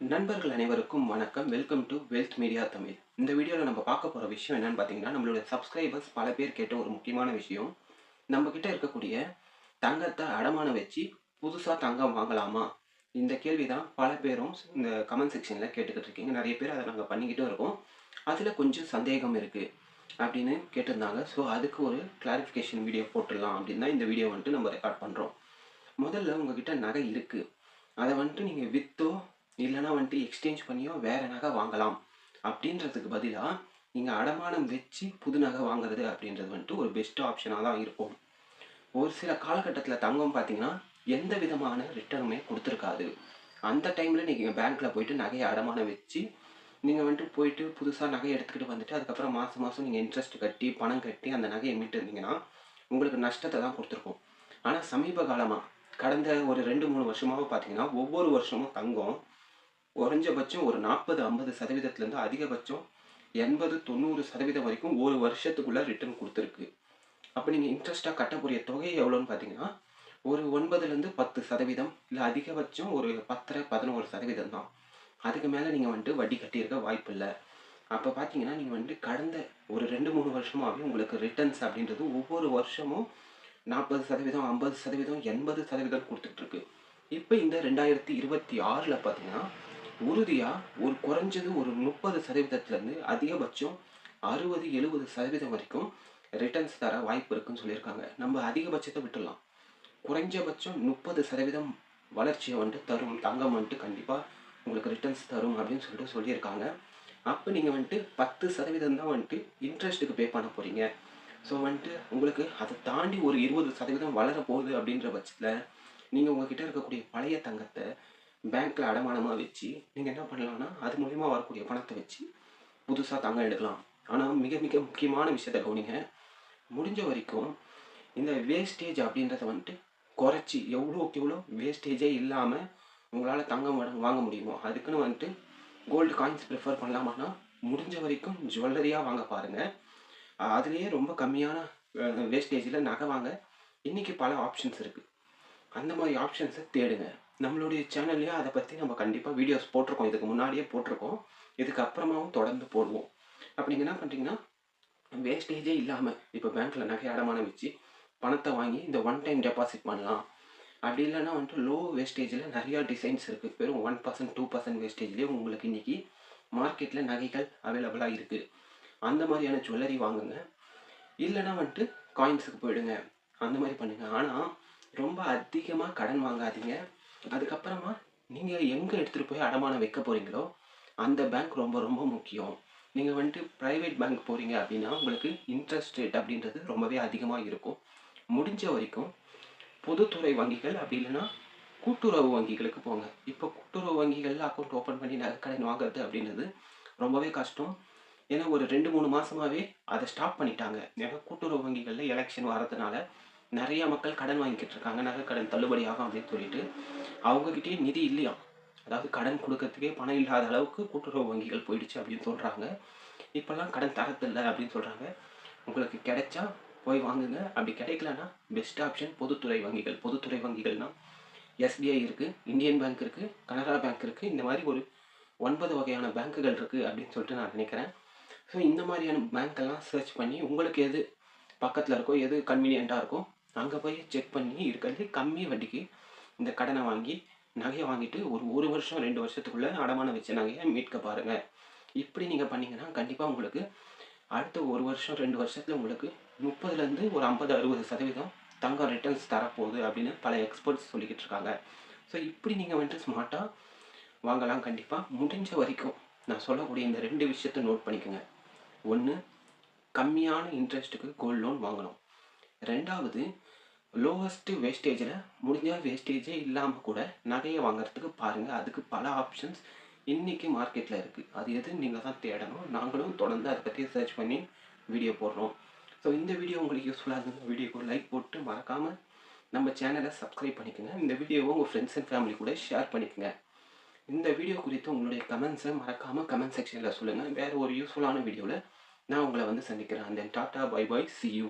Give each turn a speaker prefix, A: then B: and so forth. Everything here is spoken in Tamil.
A: நண்பர்கள் அனைவருக்கும் வணக்கம். Welcome to Wealth Media Tamil இந்த வீடியோவில் நம்ம பார்க்க போகிற விஷயம் என்னென்னு பார்த்தீங்கன்னா நம்மளோட சப்ஸ்கிரைபர்ஸ் பல பேர் கேட்ட ஒரு முக்கியமான விஷயம். நம்மக்கிட்ட இருக்கக்கூடிய தங்கத்தை அடமானம் வச்சு புதுசாக தங்கம் வாங்கலாமா? இந்த கேள்வி தான் பல பேரும் இந்த கமெண்ட் செக்ஷனில் கேட்டுக்கிட்டு இருக்கீங்க. நிறைய பேர் அதை நாங்கள் பண்ணிக்கிட்டும் இருக்கோம். அதில் கொஞ்சம் சந்தேகம் இருக்குது அப்படின்னு கேட்டிருந்தாங்க. ஸோ அதுக்கு ஒரு கிளாரிஃபிகேஷன் வீடியோ போட்டுடலாம் அப்படின்னு தான் இந்த வீடியோ வந்துட்டு நம்ம ரெக்கார்ட் பண்ணுறோம் முதல்ல உங்ககிட்ட நகை இருக்குது அதை வந்துட்டு நீங்கள் விற்றோ இல்லைன்னா வந்துட்டு எக்ஸ்சேஞ்ச் பண்ணியோ வேறு நகை வாங்கலாம். அப்படின்றதுக்கு பதிலாக நீங்கள் அடமானம் வச்சு புது நகை வாங்குறது அப்படின்றது வந்துட்டு ஒரு பெஸ்ட் ஆப்ஷனாக தான் இருக்கும். ஒரு சில காலகட்டத்தில் தங்கம் பார்த்தீங்கன்னா எந்த விதமான ரிட்டர்னுமே கொடுத்துருக்காது. அந்த டைமில் நீங்கள் பேங்க்கில் போயிட்டு நகையை அடமானம் வச்சு நீங்கள் வந்துட்டு போயிட்டு புதுசாக நகையை எடுத்துக்கிட்டு வந்துட்டு அதுக்கப்புறம் மாதம் மாதம் நீங்கள் இன்ட்ரெஸ்ட் கட்டி பணம் கட்டி அந்த நகையை மீட்டு இருந்தீங்கன்னா உங்களுக்கு நஷ்டத்தை தான் கொடுத்துருக்கும். ஆனால் சமீப காலமாக கடந்த ஒரு ரெண்டு மூணு வருஷமாக பார்த்தீங்கன்னா ஒவ்வொரு வருஷமும் தங்கம் குறைஞ்சபட்சம் ஒரு நாற்பது ஐம்பது சதவீதத்துலேருந்து அதிகபட்சம் எண்பது தொண்ணூறு சதவீதம் வரைக்கும் ஒரு வருஷத்துக்குள்ளே ரிட்டர்ன் கொடுத்துருக்கு. அப்போ நீங்கள் இன்ட்ரெஸ்ட்டாக கட்டக்கூடிய தொகை எவ்வளோன்னு பார்த்தீங்கன்னா ஒரு ஒன்பதுலேருந்து பத்து சதவீதம் இல்லை அதிகபட்சம் ஒரு பத்தரை பதினோரு சதவீதம் தான். அதுக்கு மேலே நீங்கள் வந்துட்டு வட்டி கட்டியிருக்க வாய்ப்பு இல்லை. அப்போ பார்த்தீங்கன்னா நீங்கள் வந்துட்டு கடந்த ஒரு ரெண்டு மூணு வருஷமாகவே உங்களுக்கு ரிட்டர்ன்ஸ் அப்படின்றது ஒவ்வொரு வருஷமும் நாற்பது சதவீதம் ஐம்பது சதவீதம் எண்பது சதவீதம் கொடுத்துட்ருக்கு இப்போ இந்த ரெண்டாயிரத்தி இருபத்தி ஆறில் பார்த்தீங்கன்னா உறுதியாக ஒரு குறைஞ்சது ஒரு முப்பது சதவீதத்துலேருந்து அதிகபட்சம் அறுபது எழுபது சதவீதம் வரைக்கும் ரிட்டர்ன்ஸ் தர வாய்ப்பு இருக்குன்னு சொல்லியிருக்காங்க. நம்ம அதிகபட்சத்தை விட்டுடலாம். குறைஞ்சபட்சம் முப்பது சதவீதம் வளர்ச்சியை வந்துட்டு தரும் தங்கம் வந்துட்டு கண்டிப்பாக உங்களுக்கு ரிட்டர்ன்ஸ் தரும் அப்படின்னு சொல்லிட்டு சொல்லியிருக்காங்க. அப்போ நீங்கள் வந்துட்டு பத்து சதவீதம் தான் வந்துட்டு இன்ட்ரெஸ்ட்டுக்கு பே பண்ண போகிறீங்க ஸோ வந்துட்டு உங்களுக்கு அதை தாண்டி ஒரு இருபது சதவீதம் வளர போகுது அப்படின்ற பட்சத்தில் நீங்கள் உங்ககிட்ட இருக்கக்கூடிய பழைய தங்கத்தை பேங்க்கில் அடமானமாக வச்சு நீங்கள் என்ன பண்ணலாம்னா அது மூலிமா வரக்கூடிய பணத்தை வச்சு புதுசாக தங்கம் எடுக்கலாம். ஆனால் மிக மிக முக்கியமான விஷயத்தை கவனிங்க. முடிஞ்ச வரைக்கும் இந்த வேஸ்டேஜ் அப்படின்றத வந்துட்டு குறைச்சி எவ்வளோக்கு எவ்வளோ வேஸ்டேஜே இல்லாமல் உங்களால் தங்கம் வாங்க- வாங்க முடியுமோ அதுக்குன்னு வந்துட்டு கோல்டு காயின்ஸ் ப்ரிஃபர் பண்ணலாமான்னா முடிஞ்ச வரைக்கும் ஜுவல்லரியாக வாங்க பாருங்கள் அதுலேயே ரொம்ப கம்மியான வேஸ்டேஜில் நகை வாங்க இன்றைக்கி பல ஆப்ஷன்ஸ் இருக்குது அந்த மாதிரி ஆப்ஷன்ஸை தேடுங்க. நம்மளுடைய சேனல்லையே அதை பற்றி நம்ம கண்டிப்பாக வீடியோஸ் போட்டிருக்கோம். இதுக்கு முன்னாடியே போட்டிருக்கோம். இதுக்கப்புறமாவும் தொடர்ந்து போடுவோம். அப்படி நீங்கள் என்ன பண்ணுறீங்கன்னா வேஸ்டேஜே இல்லாமல் இப்போ பேங்க்கில் நகை அடமானம் வச்சு பணத்தை வாங்கி இந்த ஒன் டைம் டெபாசிட் பண்ணலாம். அப்படி இல்லைன்னா வந்துட்டு லோ வேஸ்டேஜில் நிறையா டிசைன்ஸ் இருக்குது வெறும் ஒன் பர்சன்ட் டூ பர்சன்ட் வேஸ்டேஜ்லேயே உங்களுக்கு இன்றைக்கி மார்க்கெட்டில் நகைகள் அவைலபிளாக இருக்குது அந்த மாதிரியான ஜுவல்லரி வாங்குங்க. இல்லைன்னா வந்துட்டு காயின்ஸுக்கு போயிடுங்க. அந்த மாதிரி பண்ணுங்கள் ஆனால் ரொம்ப அதிகமாக கடன் வாங்காதீங்க. அதுக்கப்புறமா நீங்கள் எங்கே எடுத்துகிட்டு போய் அடமானம் வைக்க போகிறீங்களோ அந்த பேங்க் ரொம்ப ரொம்ப முக்கியம். நீங்கள் வந்துட்டு ப்ரைவேட் பேங்க் போகிறீங்க அப்படின்னா உங்களுக்கு இன்ட்ரெஸ்ட் ரேட் அப்படின்றது ரொம்பவே அதிகமாக இருக்கும். முடிஞ்ச வரைக்கும் பொதுத்துறை வங்கிகள் அப்படி இல்லைன்னா கூட்டுறவு வங்கிகளுக்கு போங்க. இப்போ கூட்டுறவு வங்கிகளில் அக்கௌண்ட் ஓப்பன் பண்ணி நகைக்கடன் வாங்குறது அப்படின்றது ரொம்பவே கஷ்டம். ஏன்னா ஒரு ரெண்டு மூணு மாதமாகவே அதை ஸ்டாப் பண்ணிட்டாங்க. ஏன்னா கூட்டுறவு வங்கிகளில் எலெக்ஷன் வரதுனால நிறையா மக்கள் கடன் வாங்கிக்கிட்டு இருக்காங்க நகை கடன் தள்ளுபடி ஆகும் அப்படின்னு சொல்லிட்டு அவங்கக்கிட்டே நிதி இல்லையா? அதாவது கடன் கொடுக்கறதுக்கே பணம் இல்லாத அளவுக்கு கூட்டுறவு வங்கிகள் போயிடுச்சு அப்படின்னு சொல்கிறாங்க இப்போல்லாம் கடன் தரத்தில்லை அப்படின்னு சொல்கிறாங்க உங்களுக்கு கிடைச்சா போய் வாங்குங்க. அப்படி கிடைக்கலன்னா பெஸ்ட் ஆப்ஷன் பொதுத்துறை வங்கிகள். பொதுத்துறை வங்கிகள்னால் எஸ்பிஐ இருக்குது இந்தியன் பேங்க் இருக்குது கனரா பேங்க் இருக்குது இந்த மாதிரி ஒரு ஒன்பது வகையான பேங்க்குகள் இருக்குது அப்படின்னு சொல்லிட்டு நான் நினைக்கிறேன். ஸோ இந்த மாதிரியான பேங்க்கெல்லாம் சர்ச் பண்ணி உங்களுக்கு எது பக்கத்தில் இருக்கோ எது கன்வீனியண்ட்டாக இருக்கோ அங்கே போய் செக் பண்ணி இருக்கிறது கம்மி வட்டிக்கு இந்த கடனை வாங்கி நகையை வாங்கிட்டு ஒரு ஒரு வருஷம் ரெண்டு வருஷத்துக்குள்ளே அடமானம் வச்ச நகையை மீட்க பாருங்கள் இப்படி நீங்கள் பண்ணீங்கன்னா கண்டிப்பாக உங்களுக்கு அடுத்த ஒரு வருஷம் ரெண்டு வருஷத்தில் உங்களுக்கு முப்பதுலேருந்து ஒரு ஐம்பது அறுபது சதவீதம் தங்கம் ரிட்டர்ன்ஸ் தரப்போகுது அப்படின்னு பல எக்ஸ்பர்ட்ஸ் சொல்லிக்கிட்டு இருக்காங்க. ஸோ இப்படி நீங்கள் வந்துட்டு ஸ்மார்ட்டாக வாங்கலாம் கண்டிப்பாக முடிஞ்ச வரைக்கும் நான் சொல்லக்கூடிய இந்த ரெண்டு விஷயத்தை நோட் பண்ணிக்கோங்க. ஒன்று கம்மியான இன்ட்ரெஸ்ட்டுக்கு கோல்ட் லோன் வாங்கணும். ரெண்டாவது லோவஸ்ட்டு வேஸ்டேஜில் முடிஞ்சால் வேஸ்டேஜே இல்லாமல் கூட நகையை வாங்குறதுக்கு பாருங்கள் அதுக்கு பல ஆப்ஷன்ஸ் இன்றைக்கி மார்க்கெட்டில் இருக்குது அது எது? நீங்கள் தான் தேடணும். நாங்களும் தொடர்ந்து அதை பற்றி சர்ச் பண்ணி வீடியோ போடுறோம். ஸோ இந்த வீடியோ உங்களுக்கு யூஸ்ஃபுல்லாக இருந்த வீடியோக்கு லைக் போட்டு மறக்காமல் நம்ம சேனலை சப்ஸ்கிரைப் பண்ணிக்கோங்க. இந்த வீடியோவை உங்கள் ஃப்ரெண்ட்ஸ் அண்ட் ஃபேமிலி கூட ஷேர் பண்ணிக்கோங்க. இந்த வீடியோ குறித்து உங்களுடைய கமெண்ட்ஸை மறக்காமல் கமெண்ட் செக்ஷனில் சொல்லுங்கள் வேறு ஒரு யூஸ்ஃபுல்லான வீடியோவில் நான் உங்களை வந்து சந்திக்கிறேன். அந்த tata bye bye see you